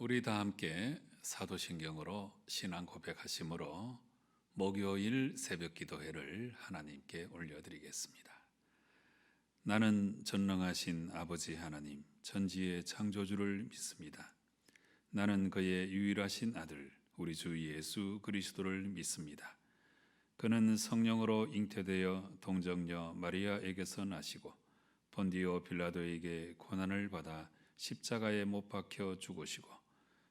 우리 다 함께 사도신경으로 신앙 고백하심으로 목요일 새벽 기도회를 하나님께 올려드리겠습니다. 나는 전능하신 아버지 하나님, 전지의 창조주를 믿습니다. 나는 그의 유일하신 아들, 우리 주 예수 그리스도를 믿습니다. 그는 성령으로 잉태되어 동정녀 마리아에게서 나시고 본디오 빌라도에게 고난을 받아 십자가에 못 박혀 죽으시고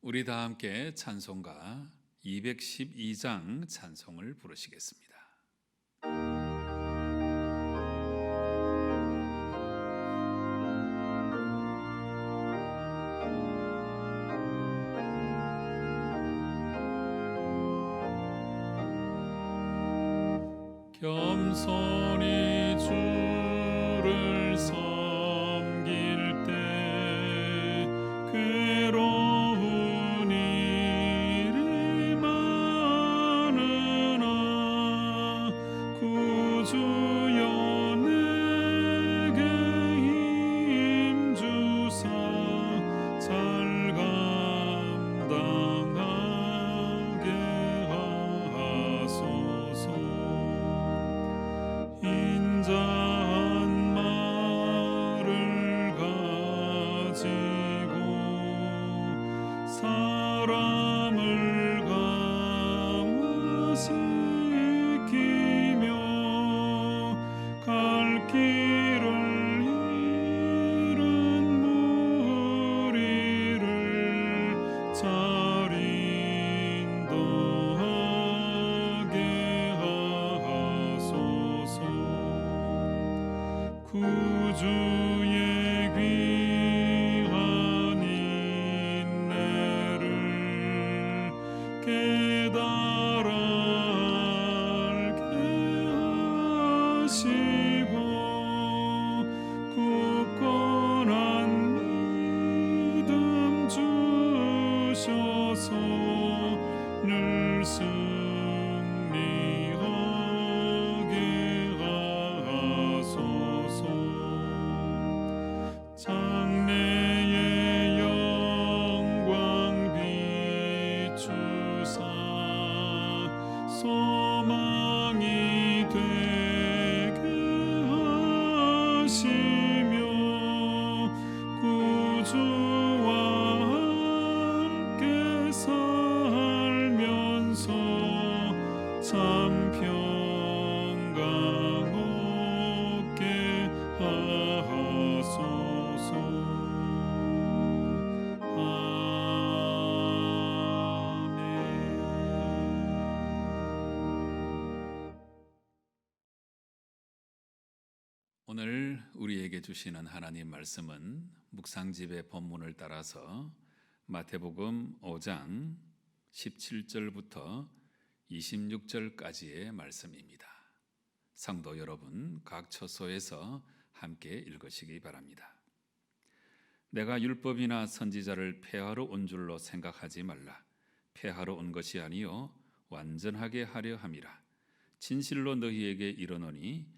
우리 다 함께 찬송가 212장 찬송을 부르시겠습니다. 구주 오늘 우리에게 주시는 하나님 말씀은 묵상집의 본문을 따라서 마태복음 5장 17절부터 26절까지의 말씀입니다. 성도 여러분, 각 처소에서 함께 읽으시기 바랍니다. 내가 율법이나 선지자를 폐하러 온 줄로 생각하지 말라. 폐하러 온 것이 아니요 완전하게 하려 함이라. 진실로 너희에게 이르노니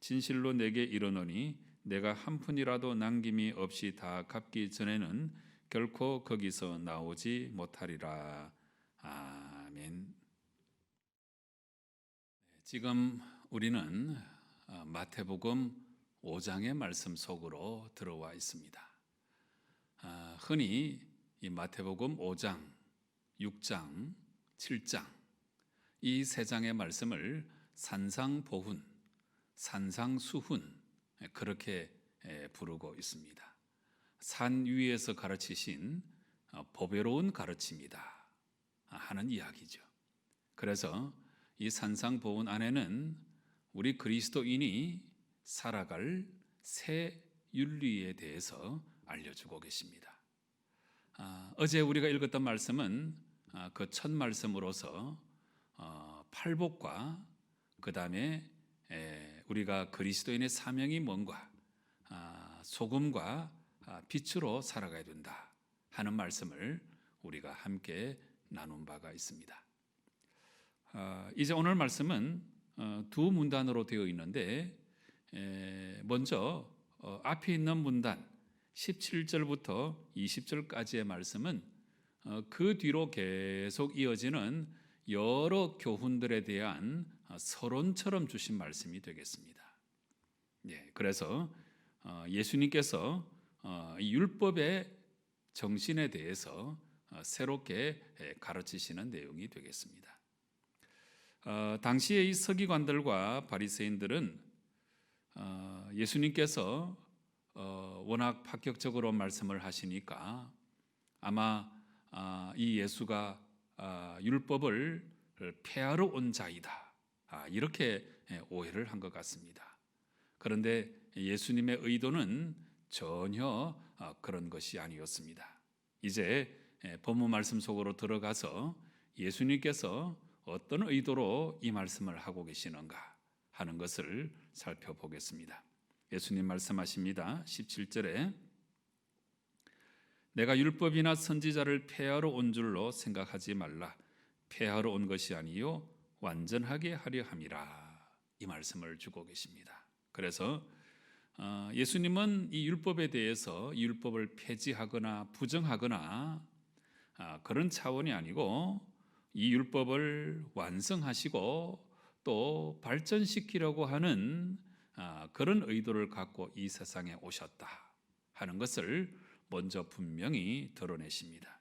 진실로 내게 이르노니 내가 한 푼이라도 남김이 없이 다 갚기 전에는 결코 거기서 나오지 못하리라. 아멘. 지금 우리는 어, 마태복음 5장의 말씀 속으로 들어와 있습니다. 아, 흔히 이 마태복음 5장, 6장, 7장 이 세 장의 말씀을 산상보훈, 산상수훈 그렇게 에, 부르고 있습니다. 산 위에서 가르치신 어, 보배로운 가르침이다 하는 이야기죠. 그래서 이 산상보훈 안에는 우리 그리스도인이 살아갈 새 윤리에 대해서 알려주고 계십니다. 아, 어제 우리가 읽었던 말씀은 아, 그첫 말씀으로서 어, 팔복과 그 다음에 우리가 그리스도인의 사명이 뭔가 아, 소금과 아, 빛으로 살아가야 된다 하는 말씀을 우리가 함께 나눈 바가 있습니다. 아, 이제 오늘 말씀은 어, 두 문단으로 되어 있는데 에, 먼저 어, 앞에 있는 문단 17절부터 20절까지의 말씀은 어, 그 뒤로 계속 이어지는 여러 교훈들에 대한 어, 서론처럼 주신 말씀이 되겠습니다. 예, 그래서 어, 예수님께서 어, 이 율법의 정신에 대해서 어, 새롭게 예, 가르치시는 내용이 되겠습니다. 어, 당시의 이 서기관들과 바리새인들은 어, 예수님께서 어, 워낙 파격적으로 말씀을 하시니까 아마 아, 이 예수가 아, 율법을 폐하러 온 자이다 아, 이렇게 예, 오해를 한 것 같습니다. 그런데 예수님의 의도는 전혀 아, 그런 것이 아니었습니다. 이제 예, 본문 말씀 속으로 들어가서 예수님께서 어떤 의도로 이 말씀을 하고 계시는가 하는 것을 살펴보겠습니다. 예수님 말씀하십니다. 17절에 내가 율법이나 선지자를 폐하러 온 줄로 생각하지 말라. 폐하러 온 것이 아니요 완전하게 하려 함이라. 이 말씀을 주고 계십니다. 그래서 어, 예수님은 이 율법에 대해서 이 율법을 폐지하거나 부정하거나 아, 그런 차원이 아니고 이 율법을 완성하시고 또 발전시키려고 하는 아, 그런 의도를 갖고 이 세상에 오셨다 하는 것을 먼저 분명히 드러내십니다.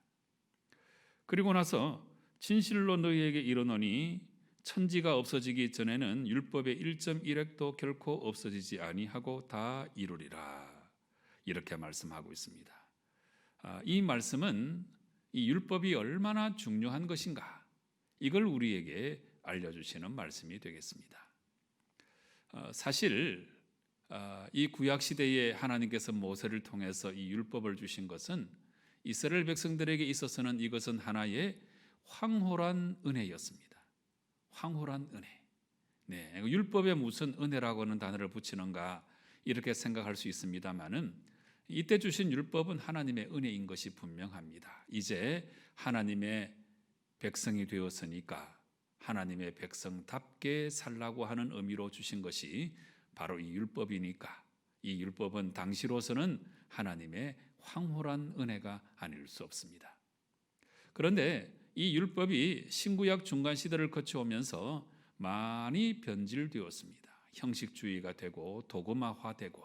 그리고 나서 진실로 너희에게 이르노니 천지가 없어지기 전에는 율법의 1.1획도 결코 없어지지 아니하고 다 이루리라 이렇게 말씀하고 있습니다. 아, 이 말씀은 이 율법이 얼마나 중요한 것인가 이걸 우리에게 알려주시는 말씀이 되겠습니다. 어, 사실 어, 이 구약 시대에 하나님께서 모세를 통해서 이 율법을 주신 것은 이스라엘 백성들에게 있어서는 이것은 하나의 황홀한 은혜였습니다. 황홀한 은혜. 네, 율법에 무슨 은혜라고 하는 단어를 붙이는가 이렇게 생각할 수 있습니다만은 이때 주신 율법은 하나님의 은혜인 것이 분명합니다. 이제 하나님의 백성이 되었으니까 하나님의 백성답게 살라고 하는 의미로 주신 것이 바로 이 율법이니까 이 율법은 당시로서는 하나님의 황홀한 은혜가 아닐 수 없습니다. 그런데 이 율법이 신구약 중간 시대를 거쳐오면서 많이 변질되었습니다. 형식주의가 되고 도구마화되고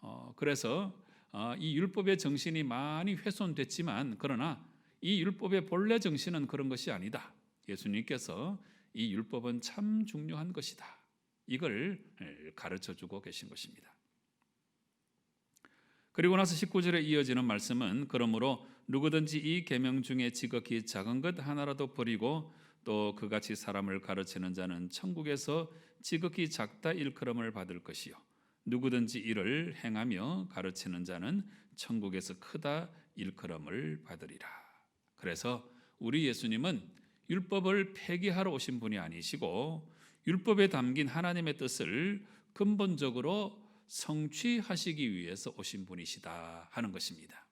어, 그래서 어, 이 율법의 정신이 많이 훼손됐지만 그러나 이 율법의 본래 정신은 그런 것이 아니다. 예수님께서 이 율법은 참 중요한 것이다. 이걸 가르쳐 주고 계신 것입니다. 그리고 나서 19절에 이어지는 말씀은 그러므로 누구든지 이 계명 중에 지극히 작은 것 하나라도 버리고 또 그같이 사람을 가르치는 자는 천국에서 지극히 작다 일컬음을 받을 것이요 누구든지 이를 행하며 가르치는 자는 천국에서 크다 일컬음을 받으리라. 그래서 우리 예수님은 율법을 폐기하러 오신 분이 아니시고 율법에 담긴 하나님의 뜻을 근본적으로 성취하시기 위해서 오신 분이시다 하는 것입니다.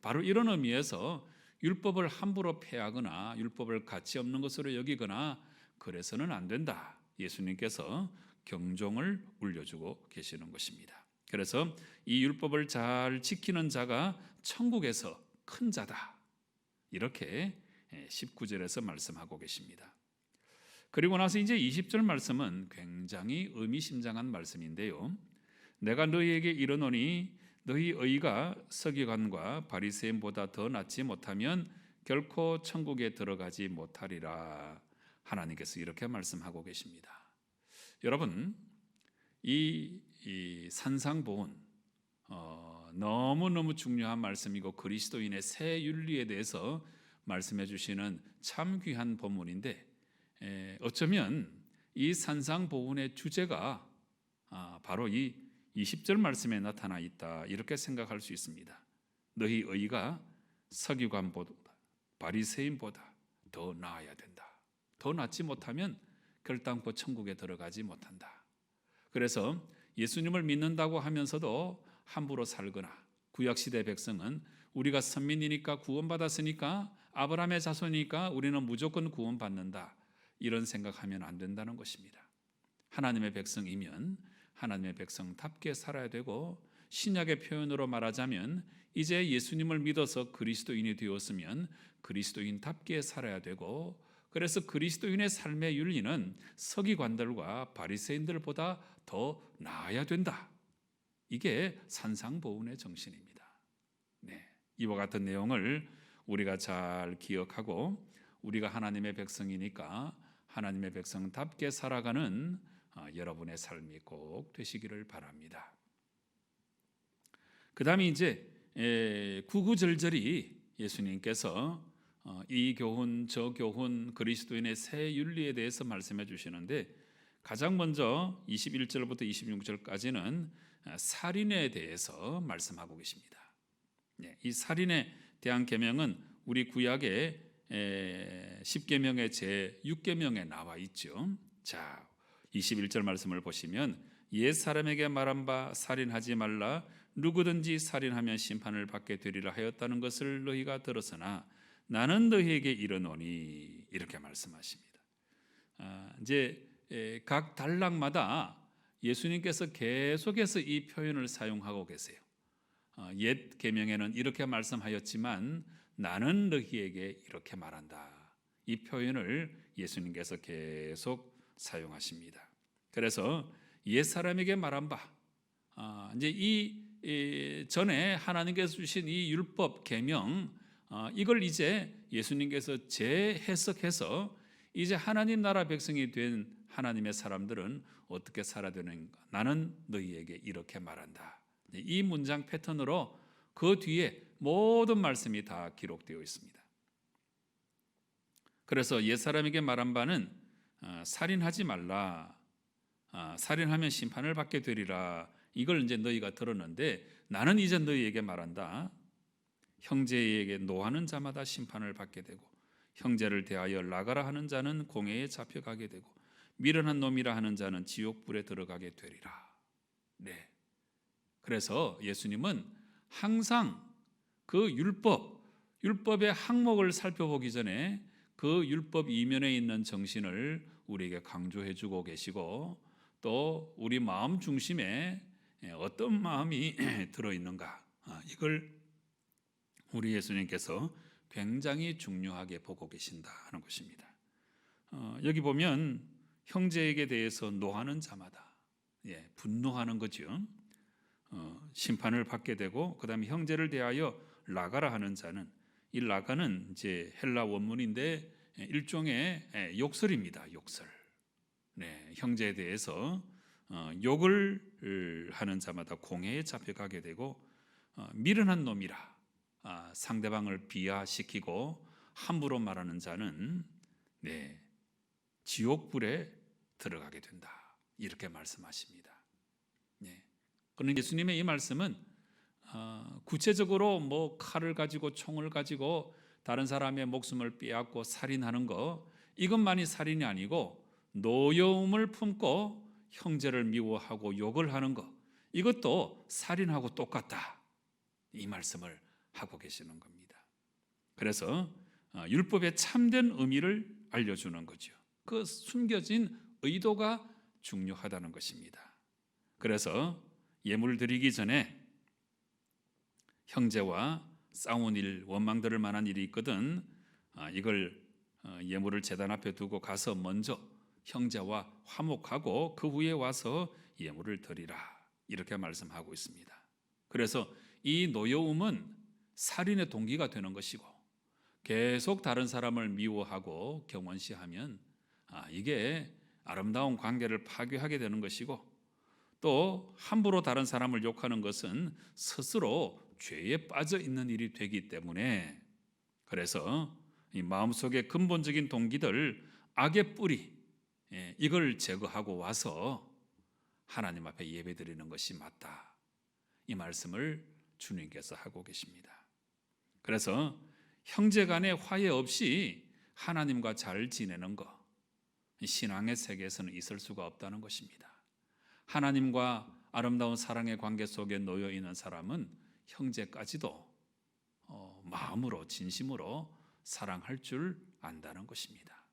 바로 이런 의미에서 율법을 함부로 폐하거나 율법을 가치 없는 것으로 여기거나 그래서는 안 된다. 예수님께서 경종을 울려주고 계시는 것입니다. 그래서 이 율법을 잘 지키는 자가 천국에서 큰 자다. 이렇게 19절에서 말씀하고 계십니다. 그리고 나서 이제 20절 말씀은 굉장히 의미심장한 말씀인데요. 내가 너희에게 이르노니 너희 의가 서기관과 바리새인보다 더 낫지 못하면 결코 천국에 들어가지 못하리라. 하나님께서 이렇게 말씀하고 계십니다. 여러분, 이, 이 산상보훈 어, 너무 너무 중요한 말씀이고 그리스도인의 새 윤리에 대해서 말씀해 주시는 참 귀한 본문인데 에, 어쩌면 이 산상보훈의 주제가 아, 바로 이 20절 말씀에 나타나 있다 이렇게 생각할 수 있습니다. 너희 의가 서기관보다 바리새인보다 더 나아야 된다. 더 낫지 못하면 결단코 천국에 들어가지 못한다. 그래서 예수님을 믿는다고 하면서도 함부로 살거나 구약 시대 백성은 우리가 선민이니까 구원받았으니까 아브라함의 자손이니까 우리는 무조건 구원받는다. 이런 생각하면 안 된다는 것입니다. 하나님의 백성이면 하나님의 백성답게 살아야 되고 신약의 표현으로 말하자면 이제 예수님을 믿어서 그리스도인이 되었으면 그리스도인답게 살아야 되고 그래서 그리스도인의 삶의 윤리는 서기관들과 바리새인들보다 더 나아야 된다. 이게 산상보훈의 정신입니다. 네, 이와 같은 내용을 우리가 잘 기억하고 우리가 하나님의 백성이니까 하나님의 백성답게 살아가는 어, 여러분의 삶이 꼭 되시기를 바랍니다. 그 다음에 이제 구구절절이 예수님께서 어, 이 교훈 저 교훈 그리스도인의 새 윤리에 대해서 말씀해 주시는데 가장 먼저 21절부터 26절까지는 어, 살인에 대해서 말씀하고 계십니다. 예, 이 살인에 대한 계명은 우리 구약의 10계명의 제 6계명에 나와 있죠. 자, 21절 말씀을 보시면 옛 사람에게 말한 바 살인하지 말라 누구든지 살인하면 심판을 받게 되리라 하였다는 것을 너희가 들었으나 나는 너희에게 이르노니 이렇게 말씀하십니다. 아, 이제 각 단락마다 예수님께서 계속해서 이 표현을 사용하고 계세요. 아, 옛 계명에는 이렇게 말씀하였지만 나는 너희에게 이렇게 말한다. 이 표현을 예수님께서 계속 사용하십니다. 그래서 옛 사람에게 말한 바 아, 이제 이 전에 하나님께서 주신 이 율법 계명 어, 이걸 이제 예수님께서 재해석해서 이제 하나님 나라 백성이 된 하나님의 사람들은 어떻게 살아야 되는가? 나는 너희에게 이렇게 말한다. 이 문장 패턴으로 그 뒤에 모든 말씀이 다 기록되어 있습니다. 그래서 옛 사람에게 말한 바는 어, 살인하지 말라. 어, 살인하면 심판을 받게 되리라. 이걸 이제 너희가 들었는데 나는 이제 너희에게 말한다. 형제에게 노하는 자마다 심판을 받게 되고 형제를 대하여 나가라 하는 자는 공회에 잡혀가게 되고 미련한 놈이라 하는 자는 지옥불에 들어가게 되리라. 네. 그래서 예수님은 항상 그 율법, 율법의 항목을 살펴보기 전에 그 율법 이면에 있는 정신을 우리에게 강조해 주고 계시고 또 우리 마음 중심에 어떤 마음이 들어 있는가 아, 이걸 우리 예수님께서 굉장히 중요하게 보고 계신다 하는 것입니다. 어, 여기 보면 형제에게 대해서 노하는 자마다 예, 분노하는 거죠. 어, 심판을 받게 되고 그다음에 형제를 대하여 라가라 하는 자는 이 라가는 이제 헬라 원문인데 일종의 예, 욕설입니다. 욕설. 네, 형제에 대해서 어, 욕을 하는 자마다 공회에 잡혀가게 되고 어, 미련한 놈이라 아, 상대방을 비하시키고 함부로 말하는 자는 네 지옥불에 들어가게 된다 이렇게 말씀하십니다. 네. 그런 예수님의 이 말씀은 어, 구체적으로 뭐 칼을 가지고 총을 가지고 다른 사람의 목숨을 빼앗고 살인하는 거 이것만이 살인이 아니고 노여움을 품고 형제를 미워하고 욕을 하는 것 이것도 살인하고 똑같다 이 말씀을 하고 계시는 겁니다. 그래서 어, 율법의 참된 의미를 알려주는 거죠. 그 숨겨진 의도가 중요하다는 것입니다. 그래서 예물 드리기 전에 형제와 싸운 일, 원망들을 만한 일이 있거든 아, 이걸 어, 예물을 제단 앞에 두고 가서 먼저 형제와 화목하고 그 후에 와서 예물을 드리라 이렇게 말씀하고 있습니다. 그래서 이 노여움은 살인의 동기가 되는 것이고 계속 다른 사람을 미워하고 경원시하면 아, 이게 아름다운 관계를 파괴하게 되는 것이고 또 함부로 다른 사람을 욕하는 것은 스스로 죄에 빠져 있는 일이 되기 때문에 그래서 이 마음속의 근본적인 동기들 악의 뿌리 예, 이걸 제거하고 와서 하나님 앞에 예배드리는 것이 맞다. 이 말씀을 주님께서 하고 계십니다. 그래서 형제 간의 화해 없이 하나님과 잘 지내는 것 신앙의 세계에서는 있을 수가 없다는 것입니다. 하나님과 아름다운 사랑의 관계 속에 놓여 있는 사람은 형제까지도 어, 마음으로 진심으로 사랑할 줄 안다는 것입니다.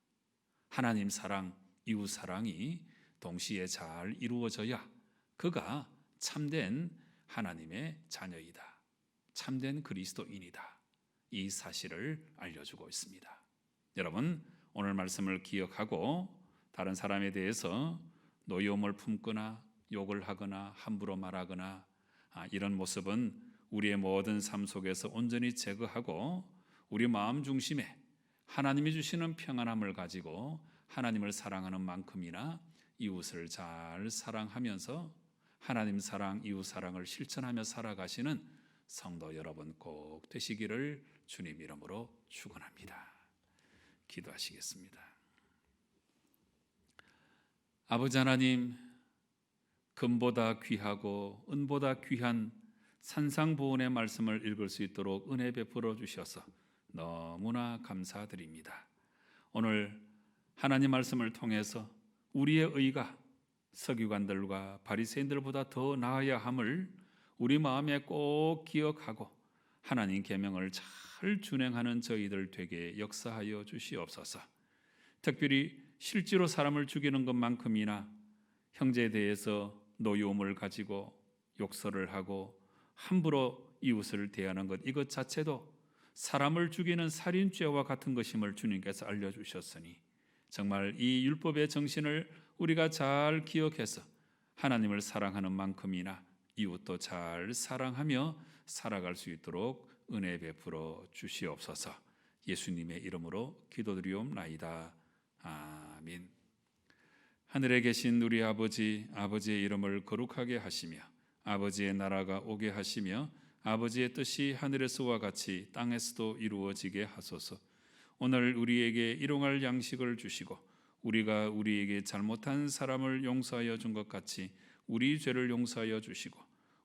하나님 사랑, 이웃 사랑이 동시에 잘 이루어져야 그가 참된 하나님의 자녀이다. 참된 그리스도인이다. 이 사실을 알려주고 있습니다. 여러분, 오늘 말씀을 기억하고 다른 사람에 대해서 노여움을 품거나 욕을 하거나 함부로 말하거나 아, 이런 모습은 우리의 모든 삶 속에서 온전히 제거하고 우리 마음 중심에 하나님이 주시는 평안함을 가지고 하나님을 사랑하는 만큼이나 이웃을 잘 사랑하면서 하나님 사랑, 이웃 사랑을 실천하며 살아가시는 성도 여러분 꼭 되시기를 주님 이름으로 축원합니다. 기도하시겠습니다. 아버지 하나님, 금보다 귀하고 은보다 귀한 산상보훈의 말씀을 읽을 수 있도록 은혜 베풀어 주셔서 너무나 감사드립니다. 오늘 하나님 말씀을 통해서 우리의 의가 서기관들과 바리새인들보다 더 나아야 함을 우리 마음에 꼭 기억하고 하나님 계명을 잘 준행하는 저희들 되게 역사하여 주시옵소서. 특별히 실제로 사람을 죽이는 것만큼이나 형제에 대해서 노여움을 가지고 욕설을 하고 함부로 이웃을 대하는 것 이것 자체도 사람을 죽이는 살인죄와 같은 것임을 주님께서 알려 주셨으니 정말 이 율법의 정신을 우리가 잘 기억해서 하나님을 사랑하는 만큼이나 이웃도 잘 사랑하며 살아갈 수 있도록 은혜 베풀어 주시옵소서. 예수님의 이름으로 기도드리옵나이다. 아멘. 하늘에 계신 우리 아버지, 아버지의 이름을 거룩하게 하시며 아버지의 나라가 오게 하시며 아버지의 뜻이 하늘에서와 같이 땅에서도 이루어지게 하소서. 오늘 우리에게 일용할 양식을 주시고 우리가 우리에게 잘못한 사람을 용서하여 준 것 같이 우리 죄를 용서하여 주시고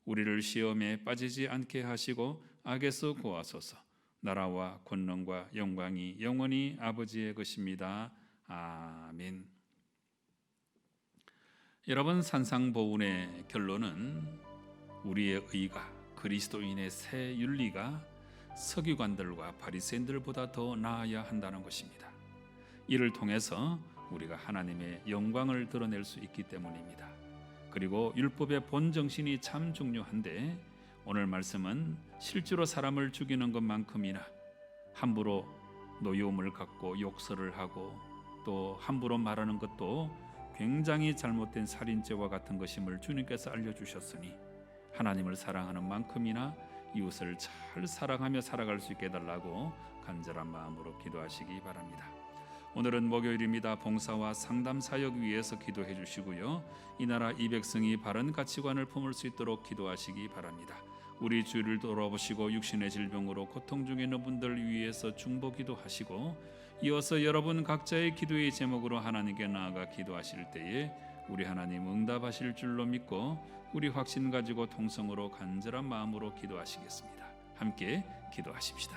우리를 시험에 빠지지 않게 하시고 악에서 구하소서. 나라와 권능과 영광이 영원히 아버지의 것입니다. 아멘. 여러분 산상보훈의 결론은 우리의 의가 그리스도인의 새 윤리가 서기관들과 바리새인들보다 더 나아야 한다는 것입니다. 이를 통해서 우리가 하나님의 영광을 드러낼 수 있기 때문입니다. 그리고 율법의 본 정신이 참 중요한데 오늘 말씀은 실제로 사람을 죽이는 것만큼이나 함부로 노여움을 갖고 욕설을 하고 또 함부로 말하는 것도 굉장히 잘못된 살인죄와 같은 것임을 주님께서 알려주셨으니 하나님을 사랑하는 만큼이나 이웃을 잘 사랑하며 살아갈 수 있게 해달라고 간절한 마음으로 기도하시기 바랍니다. 오늘은 목요일입니다. 봉사와 상담 사역 위해서 기도해 주시고요. 이 나라 이백성이 바른 가치관을 품을 수 있도록 기도하시기 바랍니다. 우리 주를 돌아보시고 육신의 질병으로 고통 중에 있는 분들 위해서 중보 기도하시고 이어서 여러분 각자의 기도의 제목으로 하나님께 나아가 기도하실 때에 우리 하나님 응답하실 줄로 믿고 우리 확신 가지고 통성으로 간절한 마음으로 기도하시겠습니다. 함께 기도하십시다.